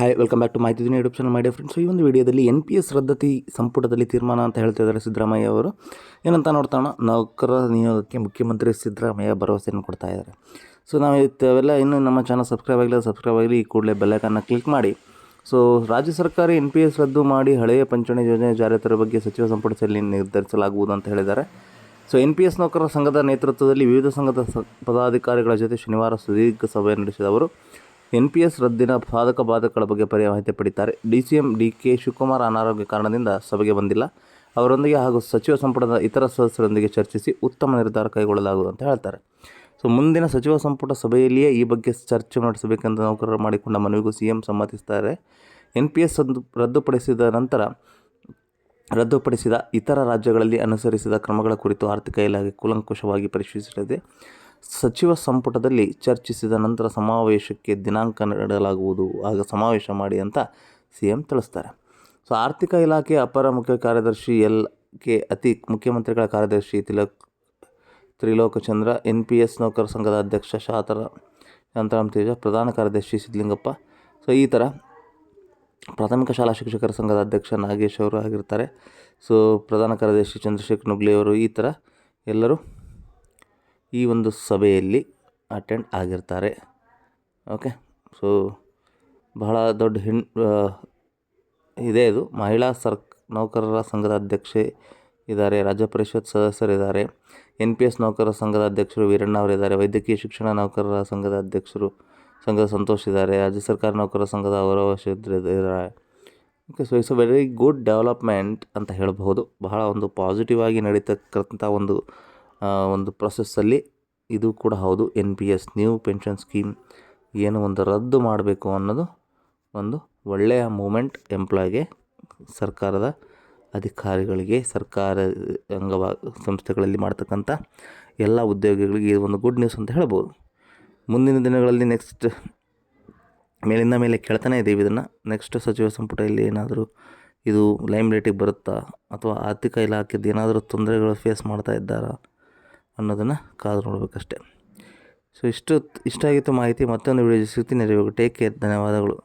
Hi welcome back to Mahiti YouTube channel ಮಾಡಿ friends ಈ ಒಂದು ವಿಡಿಯೋದಲ್ಲಿ ಎನ್ ಪಿ ಎಸ್ ರದ್ದತಿ ಸಂಪುಟದಲ್ಲಿ ತೀರ್ಮಾನ ಅಂತ ಹೇಳ್ತಾ ಇದ್ದಾರೆ ಸಿದ್ದರಾಮಯ್ಯ ಅವರು. ಏನಂತ ನೋಡ್ತಾಣ ನೌಕರ ನಿಯೋಗಕ್ಕೆ ಮುಖ್ಯಮಂತ್ರಿ ಸಿದ್ದರಾಮಯ್ಯ ಭರವಸೆಯನ್ನು ಕೊಡ್ತಾ ಇದ್ದಾರೆ. ಸೊ ನಾವು ಇವೆಲ್ಲ ಇನ್ನೂ ನಮ್ಮ ಚಾನಲ್ ಸಬ್ಸ್ಕ್ರೈಬ್ ಆಗಿಲ್ಲ ಸಬ್ಸ್ಕ್ರೈಬ್ ಆಗಲಿ ಈ ಕೂಡಲೇ ಬೆಲ್ಲೈಕನ್ನು ಕ್ಲಿಕ್ ಮಾಡಿ. ಸೊ ರಾಜ್ಯ ಸರ್ಕಾರ ಎನ್ ಪಿ ಎಸ್ ರದ್ದು ಮಾಡಿ ಹಳೆಯ ಪಂಚಣಿ ಯೋಜನೆ ಜಾರಿ ತರ ಬಗ್ಗೆ ಸಚಿವ ಸಂಪುಟದಲ್ಲಿ ನಿರ್ಧರಿಸಲಾಗುವುದು ಅಂತ ಹೇಳಿದ್ದಾರೆ. ಸೊ ಎನ್ ಪಿ ಎಸ್ ನೌಕರರ ಸಂಘದ ನೇತೃತ್ವದಲ್ಲಿ ವಿವಿಧ ಸಂಘದ ಪದಾಧಿಕಾರಿಗಳ ಜೊತೆ ಶನಿವಾರ ಸುದೀರ್ಘ ಸಭೆ ನಡೆಸಿದ ಅವರು ಎನ್ ಪಿ ಎಸ್ ರದ್ದಿನ ಸಾಧಕ ಬಾಧಕಗಳ ಬಗ್ಗೆ ಪರಿಮಾಹಿತಿ ಪಡಿತಾರೆ. ಡಿ ಕೆ ಶಿವಕುಮಾರ್ ಅನಾರೋಗ್ಯ ಕಾರಣದಿಂದ ಸಭೆಗೆ ಬಂದಿಲ್ಲ. ಅವರೊಂದಿಗೆ ಹಾಗೂ ಸಚಿವ ಸಂಪುಟದ ಇತರ ಸದಸ್ಯರೊಂದಿಗೆ ಚರ್ಚಿಸಿ ಉತ್ತಮ ನಿರ್ಧಾರ ಕೈಗೊಳ್ಳಲಾಗುವುದು ಅಂತ ಹೇಳ್ತಾರೆ. ಸೊ, ಮುಂದಿನ ಸಚಿವ ಸಂಪುಟ ಸಭೆಯಲ್ಲಿಯೇ ಈ ಬಗ್ಗೆ ಚರ್ಚೆ ನಡೆಸಬೇಕೆಂದು ನೌಕರರು ಮಾಡಿಕೊಂಡ ಮನವಿಗೂ ಸಿ ಎಂ ಸಮ್ಮತಿಸುತ್ತಾರೆ ಎನ್ ಪಿ ಎಸ್ ರದ್ದು, ರದ್ದುಪಡಿಸಿದ ನಂತರ, ರದ್ದುಪಡಿಸಿದ ಇತರ ರಾಜ್ಯಗಳಲ್ಲಿ ಅನುಸರಿಸಿದ ಕ್ರಮಗಳ ಕುರಿತು ಆರ್ಥಿಕ ಇಲಾಖೆ ಕೂಲಂಕುಷವಾಗಿ ಪರಿಶೀಲಿಸಲಿದೆ. ಸಚಿವ ಸಂಪುಟದಲ್ಲಿ ಚರ್ಚಿಸಿದ ನಂತರ ಸಮಾವೇಶಕ್ಕೆ ದಿನಾಂಕ ನೀಡಲಾಗುವುದು ಆಗ ಸಮಾವೇಶ ಮಾಡಿ ಅಂತ ಸಿ ಎಂ ತಿಳಿಸ್ತಾರೆ. ಸೊ, ಆರ್ಥಿಕ ಇಲಾಖೆ ಅಪರ ಮುಖ್ಯ ಕಾರ್ಯದರ್ಶಿ ಎಲ್. ಕೆ. ಅತಿ ಮುಖ್ಯಮಂತ್ರಿಗಳ ಕಾರ್ಯದರ್ಶಿ Tilak, Trilokchandra, N P S ನೌಕರ ಸಂಘದ ಅಧ್ಯಕ್ಷ ಶಾತರ ಶಾಂತರಾಮ್ ತೇಜ, ಪ್ರಧಾನ ಕಾರ್ಯದರ್ಶಿ ಸಿದ್ಧಲಿಂಗಪ್ಪ ಸೊ, ಈ ಥರ ಪ್ರಾಥಮಿಕ ಶಾಲಾ ಶಿಕ್ಷಕರ ಸಂಘದ ಅಧ್ಯಕ್ಷ ನಾಗೇಶ್ ಅವರು ಆಗಿರ್ತಾರೆ. ಸೊ, ಪ್ರಧಾನ ಕಾರ್ಯದರ್ಶಿ ಚಂದ್ರಶೇಖರ್ ನುಗ್ಲಿಯವರು ಈ ಥರ ಎಲ್ಲರೂ ಈ ಒಂದು ಸಭೆಯಲ್ಲಿ ಅಟೆಂಡ್ ಆಗಿರ್ತಾರೆ. ಓಕೆ ಸೊ ಬಹಳ ದೊಡ್ಡ ಹಿನ್ ಇದೆ ಇದು. ಮಹಿಳಾ ಸರ್, ನೌಕರರ ಸಂಘದ ಅಧ್ಯಕ್ಷೆ ಇದ್ದಾರೆ, ರಾಜ್ಯ ಪರಿಷತ್ ಸದಸ್ಯರಿದ್ದಾರೆ. ಎನ್ ಪಿ ಎಸ್ ನೌಕರರ ಸಂಘದ ಅಧ್ಯಕ್ಷರು ವೀರಣ್ಣ ಅವರಿದ್ದಾರೆ, ವೈದ್ಯಕೀಯ ಶಿಕ್ಷಣ ನೌಕರರ ಸಂಘದ ಅಧ್ಯಕ್ಷರು ಸಂಘದ ಸಂತೋಷ್ ಇದ್ದಾರೆ, ರಾಜ್ಯ ಸರ್ಕಾರ ನೌಕರರ ಸಂಘದ ಇದ್ದಾರೆ okay so it's a very good development ಅಂತ ಹೇಳಬಹುದು. ಬಹಳ ಒಂದು ಪಾಸಿಟಿವ್ ಆಗಿ ನಡೀತಕ್ಕಂಥ ಒಂದು ಒಂದು ಪ್ರೊಸೆಸ್ಸಲ್ಲಿ ಇದು ಕೂಡ ಹೌದು. N P S new pension scheme ಏನು ಒಂದು ರದ್ದು ಮಾಡಬೇಕು ಅನ್ನೋದು ಒಂದು ಒಳ್ಳೆಯ ಮೂಮೆಂಟ್ ಎಂಪ್ಲಾಯ್ಗೆ ಸರ್ಕಾರದ ಅಧಿಕಾರಿಗಳಿಗೆ, ಸರ್ಕಾರ ಅಂಗವಾ, ಸಂಸ್ಥೆಗಳಲ್ಲಿ ಮಾಡ್ತಕ್ಕಂಥ ಎಲ್ಲ ಉದ್ಯೋಗಿಗಳಿಗೆ ಇದು ಒಂದು ಗುಡ್ ನ್ಯೂಸ್ ಅಂತ ಹೇಳ್ಬೋದು. ಮುಂದಿನ ದಿನಗಳಲ್ಲಿ ನೆಕ್ಸ್ಟ್ ಮೇಲಿಂದ ಮೇಲೆ ಕೇಳ್ತಾನೆ ಇದ್ದೀವಿ ಇದನ್ನು. ನೆಕ್ಸ್ಟ್ ಸಚಿವ ಸಂಪುಟದಲ್ಲಿ ಏನಾದರೂ ಇದು ಲೈಮ್ ಲೈಟಿಗೆ ಬರುತ್ತಾ ಅಥವಾ ಆರ್ಥಿಕ ಇಲಾಖೆದು ಏನಾದರೂ ತೊಂದರೆಗಳು ಫೇಸ್ ಮಾಡ್ತಾ ಇದ್ದಾರಾ? ಅನ್ನೋದನ್ನು ಕಾದು ನೋಡಬೇಕಷ್ಟೆ. ಸೊ ಇಷ್ಟು ಆಗಿತ್ತು ಮಾಹಿತಿ ಮತ್ತೊಂದು ವಿಡಿಯೋ ಸಿಗ್ತೀನಿ ಟೇಕ್ ಕೇರ್ ಧನ್ಯವಾದಗಳು.